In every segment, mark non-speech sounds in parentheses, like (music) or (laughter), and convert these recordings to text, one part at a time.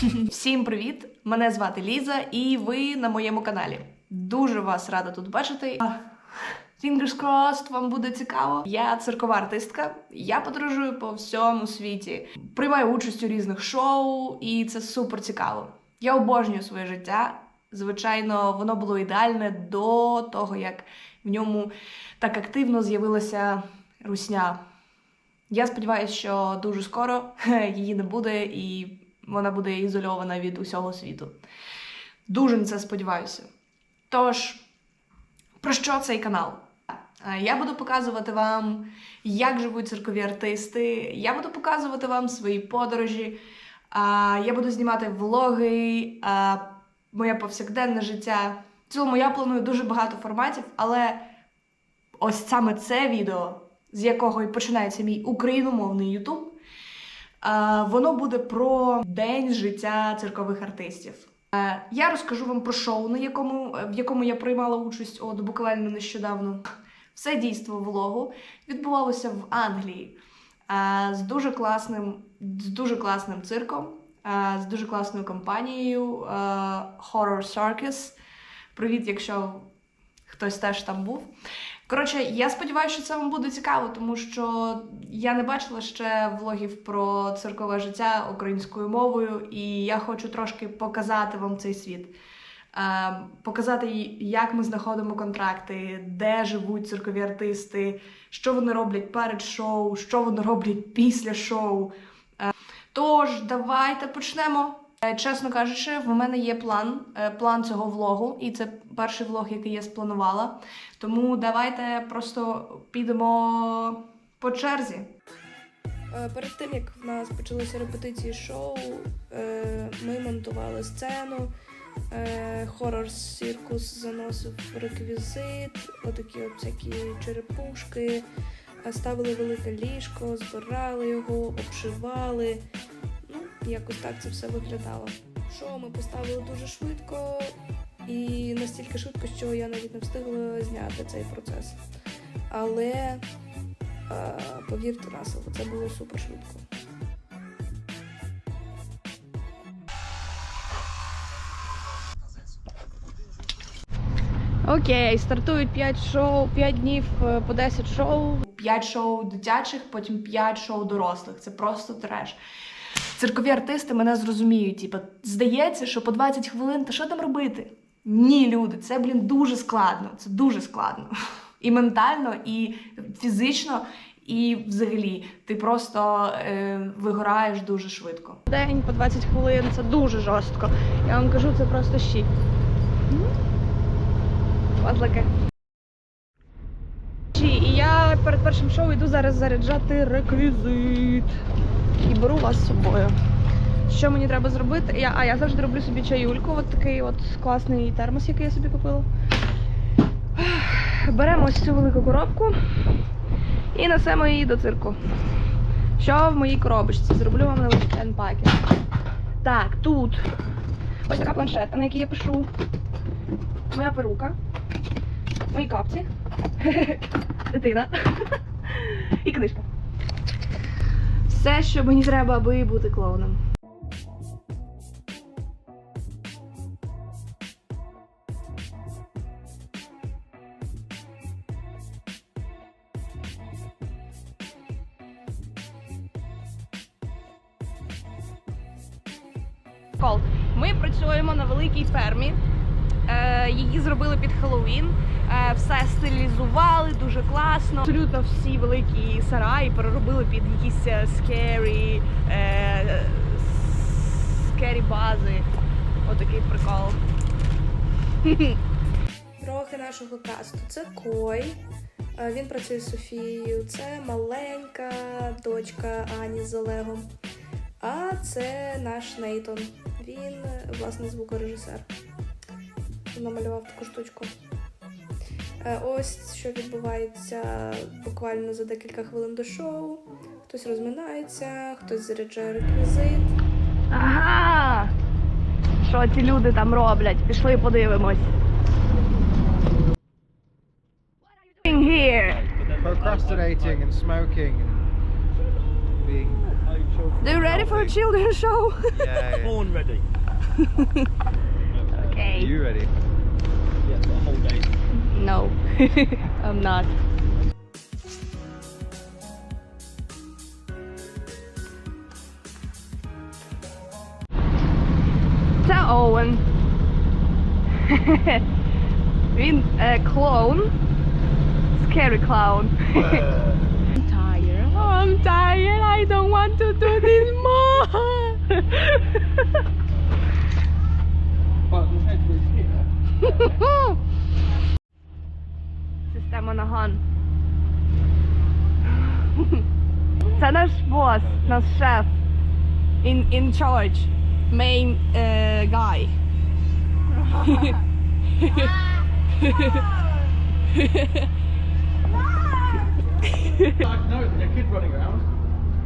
(laughs) Всім привіт! Мене звати Ліза, і ви на моєму каналі. Дуже вас рада тут бачити. Fingers crossed, вам буде цікаво. Я циркова артистка. Я подорожую по всьому світі, приймаю участь у різних шоу, і це супер цікаво. Я обожнюю своє життя. Звичайно, воно було ідеальне до того, як в ньому так активно з'явилася русня. Я сподіваюся, що дуже скоро (laughs) її не буде і вона буде ізольована від усього світу. Дуже на це сподіваюся. Тож, про що цей канал? Е, Я буду показувати вам, як живуть циркові артисти. Я буду показувати вам свої подорожі. Я буду знімати влоги, моє повсякденне життя. В цілому я планую дуже багато форматів, але ось саме це відео, з якого і починається мій україномовний Ютуб, воно буде про день життя циркових артистів. Я розкажу вам про шоу, на якому, в якому я приймала участь от буквально нещодавно. Все дійство влогу відбувалося в Англії з дуже класним, з дуже класним цирком, з дуже класною компанією Horror Circus. Привіт, якщо хтось теж там був. Коротше, я сподіваюся, що це вам буде цікаво, тому що я не бачила ще влогів про циркове життя українською мовою, і я хочу трошки показати вам цей світ. Е, показати, як ми знаходимо контракти, де живуть циркові артисти, що вони роблять перед шоу, що вони роблять після шоу. Е, Тож, давайте почнемо. Е, Чесно кажучи, в мене є план, е, план цього влогу, і це перший влог, який я спланувала. Тому давайте просто підемо по черзі. Е, Перед тим як в нас почалися репетиції шоу, ми монтували сцену. Хорор Сіркус заносив реквізит, отакі от всякі черепушки, ставили велике ліжко, збирали його, обшивали. Якось так це все виглядало. Шоу ми поставили дуже швидко і настільки швидко, що я навіть не встигла зняти цей процес. Але е, повірте на слово, це було супер швидко. Окей, стартують 5 шоу, 5 днів е, по 10 шоу. 5 шоу дитячих, потім 5 шоу дорослих. Це просто треш. Циркові артисти мене зрозуміють. Типу, здається, що по 20 хвилин, та що там робити? Ні, люди, це, блін, дуже складно. Це дуже складно. І ментально, і фізично, і взагалі. Ти просто е, вигораєш дуже швидко. День по 20 хвилин це дуже жорстко. Я вам кажу, це просто щі. Отлике. І я перед першим шоу йду зараз заряджати реквізит. І беру вас з собою. Що мені треба зробити? Я, а я завжди роблю собі чаюльку, от такий от класний термос, який я собі купила. Беремо ось цю велику коробку і несемо її до цирку. Що в моїй коробочці? Зроблю вам невеличкий анпакінг. Так, тут ось така планшетка, на якій я пишу. Моя перука, мої капці, (laughs) дитина (laughs) і книжка. Все, що мені треба, аби бути клоуном. Ми працюємо на великій фермі. Е, її зробили під Хеллоуін. Е, все стилізували дуже класно. Абсолютно всі великі сараї переробили під якісь е, scary бази. Отакий прикол. (laughs) Трохи нашого касту. Це Кой. е, Він працює з Софією. Це маленька дочка Ані з Олегом. А це наш Нейтон. Він, власне, звукорежисер. Намалював таку штучку. Е, Ось що відбувається буквально за декілька хвилин до шоу. Хтось розминається, хтось заряджає реквізит. Ага! Що ці люди там роблять? Пішли подивимось. What are you doing here? procrastinating and smoking and being Do you ready? ready for a children's show? Yeah, yeah. Born ready. (laughs) Okay. Are you ready? No, (laughs) I'm not. It's Owen. (laughs) Been a clown. Scary clown. (laughs) I'm tired. Oh, I'm tired. I don't want to do this more. well, наган. Це наш бос, наш шеф. In, in charge. Main е, guy.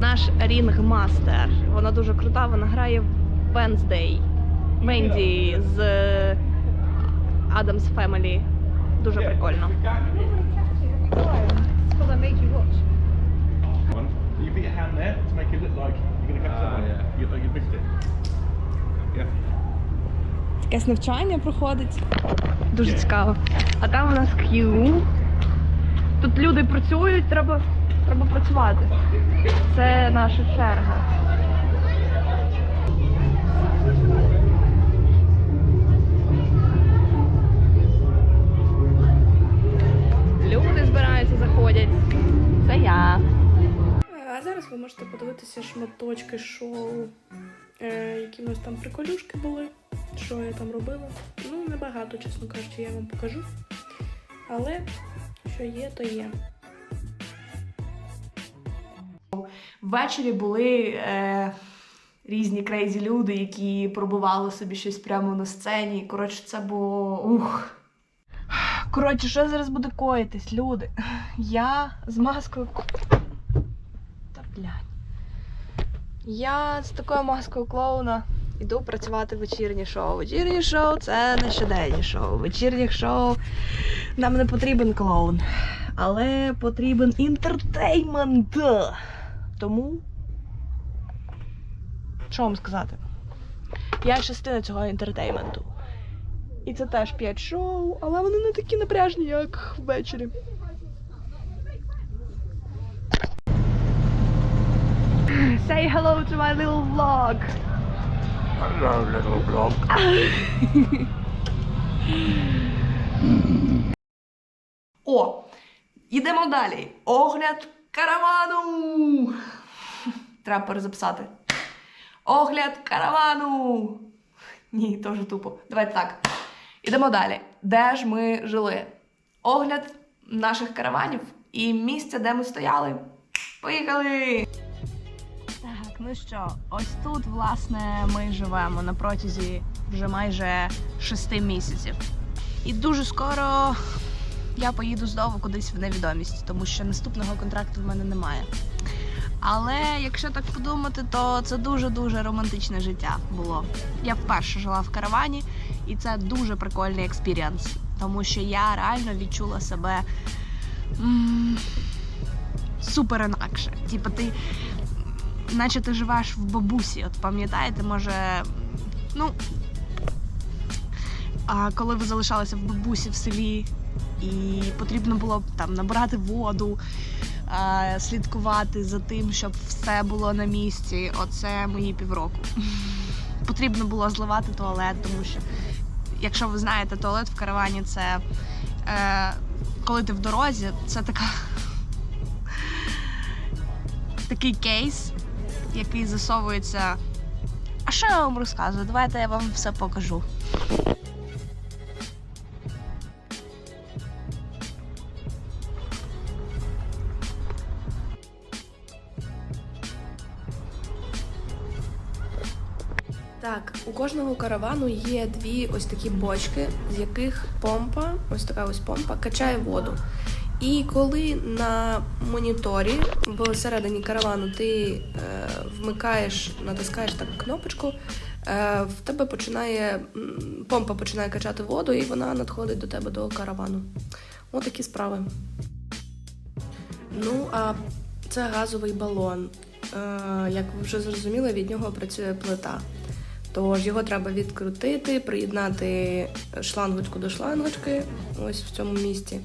Наш рінг-мастер. Вона дуже крута, вона грає в Wednesday. Венді з е, Adam's Family. Дуже прикольно. One. You put your hand there to make it look like you're going to catch Ah, that one. yeah. You, you missed it. Yeah. Якесь навчання проходить. Дуже цікаво. А там у нас Q. Тут люди працюють, треба, треба працювати. Це наша черга. Можете подивитися шматочки шоу, е, які у нас там приколюшки були, що я там робила. Ну, небагато, чесно кажучи, я вам покажу. Але що є, то є. Ввечері були е, різні крейзі люди, які пробували собі щось прямо на сцені. Коротше, це було. Ух. Коротше, що зараз буде коїтись, люди? Я з маскою. Блядь. Я з такою маскою клоуна іду працювати в вечірнє шоу. Вечірнє шоу це не щоденні шоу. Вечірніх шоу нам не потрібен клоун, але потрібен інтертеймент. Тому. Що вам сказати? Я частина цього інтертейменту. І це теж 5 шоу, але вони не такі напряжні, як ввечері. (laughs) Say hello to my little vlog. Hello, little blog. (laughs) О! Йдемо далі. Огляд каравану. (laughs) Треба перезаписати. Огляд каравану. Ні, теж тупо. Давайте так. Ідемо далі. Де ж ми жили? Огляд наших караванів і місця, де ми стояли. Поїхали! Ну що, ось тут, власне, ми живемо на протязі вже майже шести місяців. І дуже скоро я поїду знову кудись в невідомість, тому що наступного контракту в мене немає. Але якщо так подумати, то це дуже-дуже романтичне життя було. Я вперше жила в каравані, і це дуже прикольний експіріанс, тому що я реально відчула себе м- супер інакше. Типа ти, наче ти живеш в бабусі. От пам'ятаєте, може, ну. А коли ви залишалися в бабусі в селі, і потрібно було там набирати воду, слідкувати за тим, щоб все було на місці. Оце мої півроку. (laughs) Потрібно було зливати туалет, тому що, якщо ви знаєте, туалет в каравані це е, коли ти в дорозі, це така (laughs) такий кейс, який засовується. А що я вам розказую? Давайте я вам все покажу. Так, у кожного каравану є дві ось такі бочки, з яких помпа, ось така ось помпа, качає воду. І коли на моніторі всередині каравану ти е, вмикаєш, натискаєш так кнопочку, е, в тебе починає помпа починає качати воду, і вона надходить до тебе до каравану. Отакі справи. Ну, а це газовий балон. е, як ви вже зрозуміли, від нього працює плита. Тож його треба відкрутити, приєднати шлангочку до шлангочки, ось в цьому місці.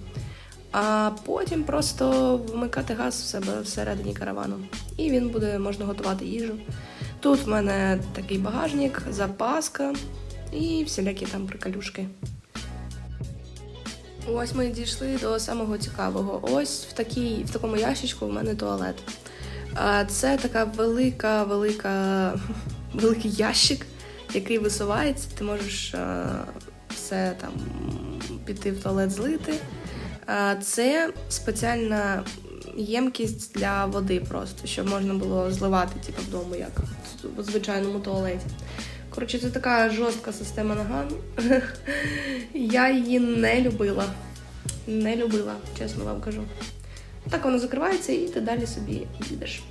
А потім просто вмикати газ в себе всередині каравану. І він буде можна готувати їжу. Тут в мене такий багажник, запаска і всілякі там приколюшки. Ось ми дійшли до самого цікавого. Ось в, такій, в такому ящичку в мене туалет. Це така велика, велика, (laughs) великий ящик, який висувається. Ти можеш все там піти в туалет злити. Це спеціальна ємкість для води, просто щоб можна було зливати, типу, вдома, як в звичайному туалеті. Коротше, це така жорстка система наган. (laughs) Я її не любила. Не любила, чесно вам кажу. Так воно закривається і ти далі собі їдеш.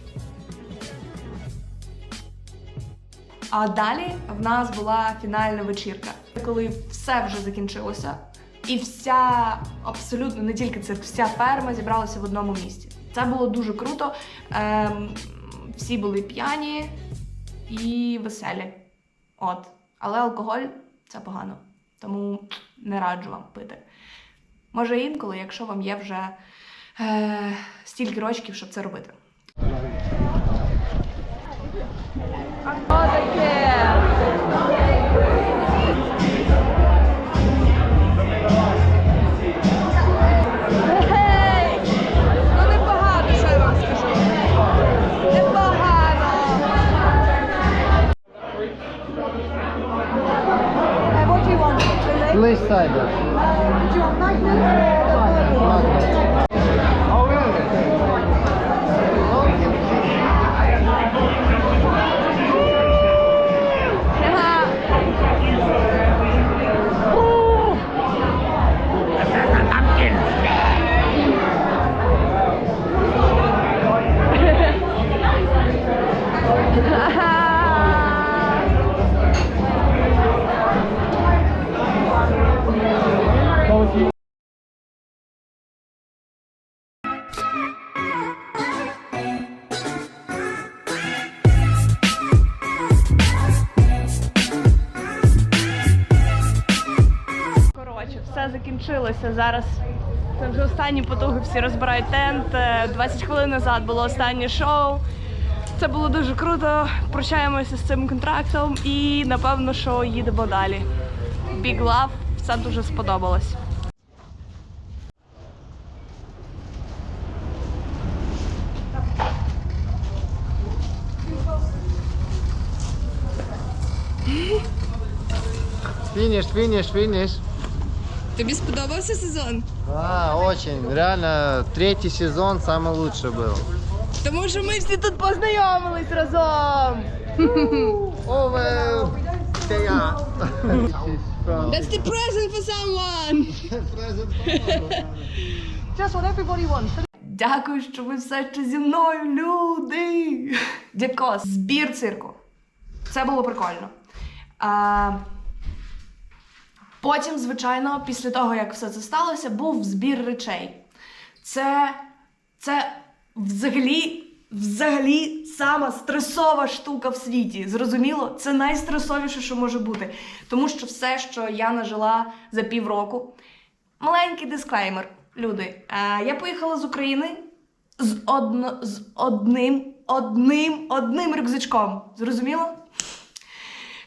А далі в нас була фінальна вечірка, коли все вже закінчилося, і вся абсолютно не тільки цирк, вся ферма зібралася в одному місці. Це було дуже круто. Ем, всі були п'яні і веселі. От. Але алкоголь це погано. Тому не раджу вам пити. Може, інколи, якщо вам є вже е, стільки рочків, щоб це робити. Ну East закінчилося. Зараз це вже останні потуги, всі розбирають тент. Е, 20 хвилин назад було останнє шоу. Це було дуже круто. Прощаємося з цим контрактом і напевно, що їдемо далі. Big love, все дуже сподобалось. Финиш, финиш, финиш. Тобі сподобався сезон? Да, очень. Реально, третий сезон самый лучший был. Тому що ми всі тут познайомились разом. Over there. That's the present for someone! Дякую, що ви все ще зі мною, люди. Дядько, збір цирку. Це було прикольно. А, потім, звичайно, після того, як все це сталося, був збір речей. Це, це взагалі, взагалі сама стресова штука в світі. Зрозуміло? Це найстресовіше, що може бути. Тому що все, що я нажила за півроку, Маленький дисклеймер, люди. Е, я поїхала з України з, одно, з одним, одним, одним рюкзачком. Зрозуміло?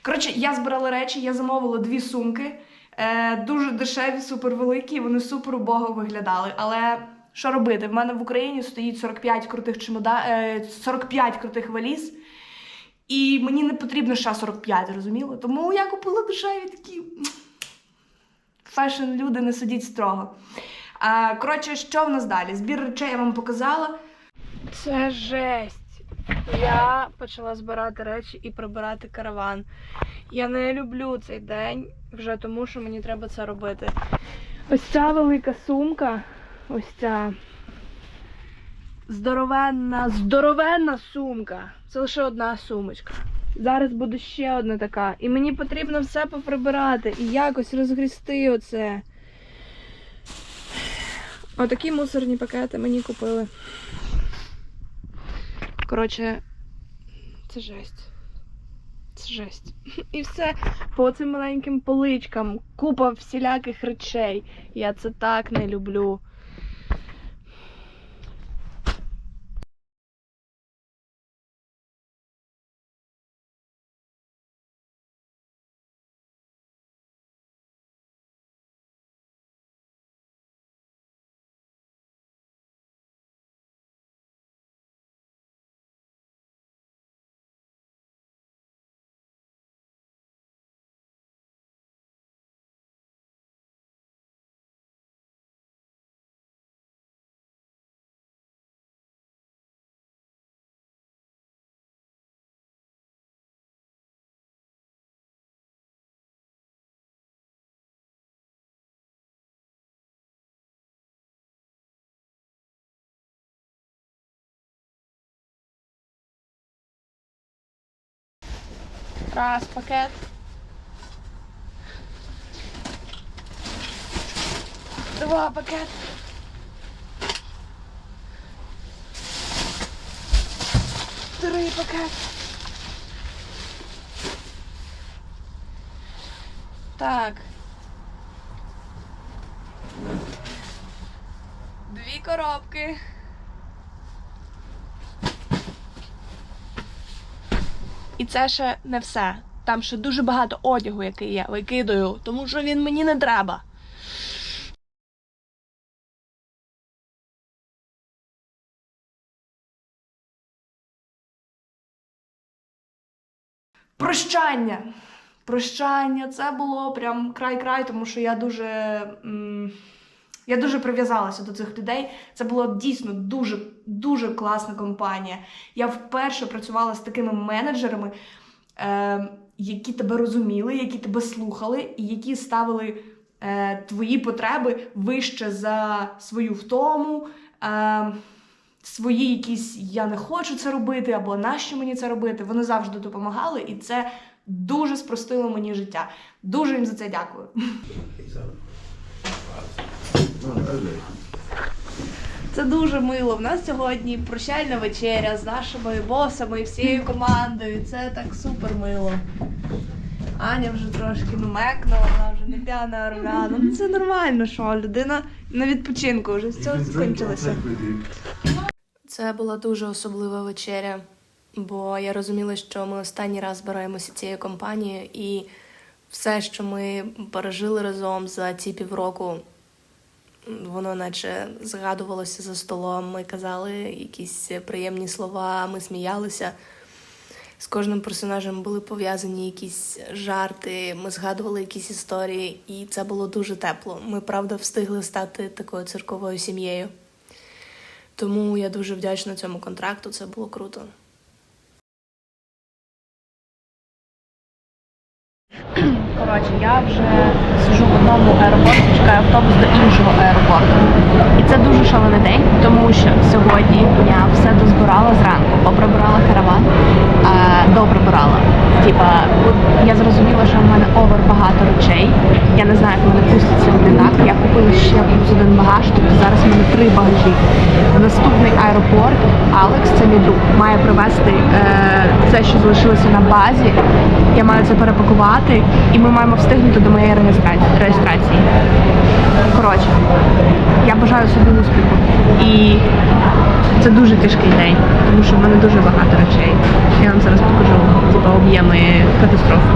Коротше, я збирала речі, я замовила дві сумки. Е, дуже дешеві, супервеликі, вони супер убого виглядали. Але що робити? В мене в Україні стоїть 45 крутих чемода, е, 45 крутих валіз. І мені не потрібно ще 45, зрозуміло? Тому я купила дешеві такі фешн люди не судіть строго. А, коротше, що в нас далі? Збір речей я вам показала. Це жесть. Я почала збирати речі і прибирати караван. Я не люблю цей день вже тому, що мені треба це робити. Ось ця велика сумка, ось ця здоровенна, здоровенна сумка. Це лише одна сумочка. Зараз буде ще одна така. І мені потрібно все поприбирати і якось розгрісти оце. Отакі мусорні пакети мені купили. Коротше, Це жесть. Жесть. (laughs) І все по цим маленьким поличкам, купа всіляких речей. Я це так не люблю. Раз пакет. Два пакет. Три пакет. Так. Дві коробки. І це ще не все. Там ще дуже багато одягу, який я викидаю, тому що він мені не треба. Прощання. Прощання. Це було прям край-край, тому що я дуже. м, Я дуже прив'язалася до цих людей. Це була дійсно дуже дуже класна компанія. Я вперше працювала з такими менеджерами, е, які тебе розуміли, які тебе слухали, і які ставили е, твої потреби вище за свою втому. Е, свої якісь я не хочу це робити, або нащо мені це робити. Вони завжди допомагали, і це дуже спростило мені життя. Дуже їм за це дякую. Це дуже мило. В нас сьогодні прощальна вечеря з нашими босами і всією командою. Це так супер мило. Аня вже трошки ну, мекнула, вона вже не п'яна румяна. Ну це нормально, що людина на відпочинку вже все скінчилося. Це була дуже особлива вечеря, бо я розуміла, що ми останній раз збираємося цією компанією, і все, що ми пережили разом за ці півроку, воно наче згадувалося за столом. Ми казали якісь приємні слова, ми сміялися. З кожним персонажем були пов'язані якісь жарти, ми згадували якісь історії, і це було дуже тепло. Ми, правда, встигли стати такою цирковою сім'єю. Тому я дуже вдячна цьому контракту, це було круто. (clears throat) Коротше, я вже сижу в одному аеропорті, чекаю автобус до іншого аеропорту. І це дуже шалений день, тому що сьогодні я все дозбирала зранку, поприбирала караван, а, доприбирала. Типа, я зрозуміла, що в мене овер багато речей. Я не знаю, як мене пуститься в літак. Я купила ще плюс один багаж, тобто зараз в мене три багажі. Наступний аеропорт Алекс, це мій друг, має привезти е, це, що залишилося на базі. Я маю це перепакувати, і ми маємо встигнути до моєї реєстрації. Коротше, я бажаю собі успіху. І це дуже тяжкий день, тому що в мене дуже багато речей. Я вам зараз покажу об'єми катастрофи.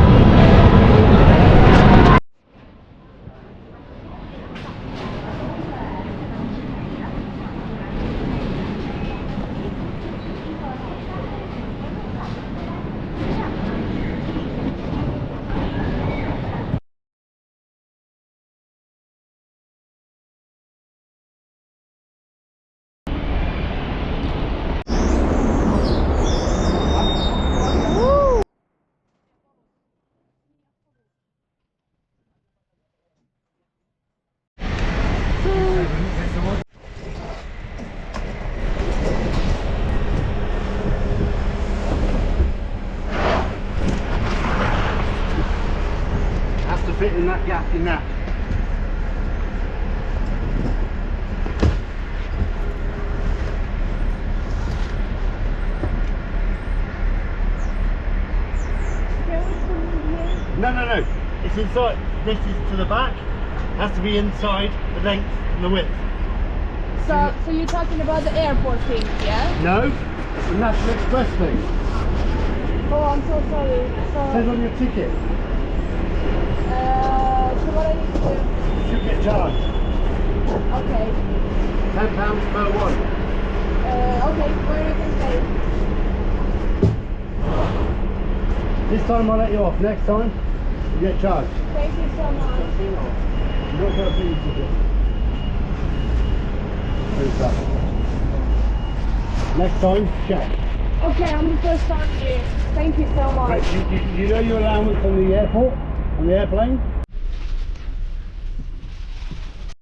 This is to the back. Has to be inside the length and the width. So, so you're talking about the airport thing, yeah? No, the National Express thing. Oh, I'm so sorry. So, says on your ticket. uh, so what I need to do? You get charged. Okay. Ten pounds per one. Uh, okay, where you can pay? This time I'll let you off. Next time, you get charged. Thank you so much. You don't get a free ticket. Who's that? Next time, check. Okay, I'm the first time here. Thank you so much. Right, you, you, you know your allowance on the airport, on the airplane?